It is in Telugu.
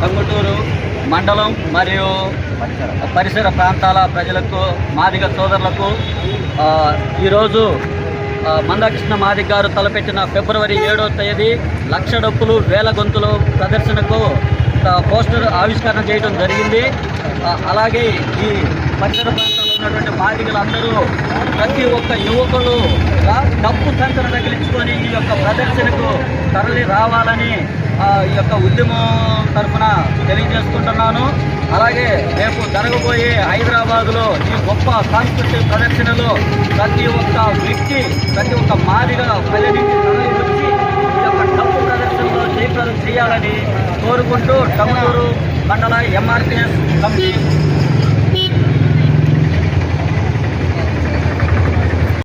టంగుటూరు మండలం మరియు పరిసర. ప్రాంతాల ప్రజలకు మాదిగ సోదరులకు ఈరోజు మందకృష్ణ మాది గారు తలపెట్టిన ఫిబ్రవరి ఏడో తేదీ లక్ష డప్పులు వేల గొంతులు ప్రదర్శనకు పోస్టర్ ఆవిష్కరణ చేయడం జరిగింది. అలాగే ఈ పరిసర ప్రాంతం ఉన్నటువంటి బాధికులందరూ ప్రతి ఒక్క యువకులు డబ్బు డప్పు సంచన తగిలించుకొని ఈ యొక్క ప్రదర్శనకు తరలి రావాలని ఈ యొక్క ఉద్యమం తరఫున తెలియజేసుకుంటున్నాను అలాగే రేపు జరగబోయే హైదరాబాదులో ఈ గొప్ప సాంస్కృతిక ప్రదర్శనలో ప్రతి ఒక్క వ్యక్తి ప్రతి ఒక్క మాదిగా పల్లె వచ్చి ఈ యొక్క డబ్బు ప్రదర్శనలో జయప్రదం చేయాలని కోరుకుంటూ టంగూరు మండల ఎంఆర్పిఎస్ కమిటీ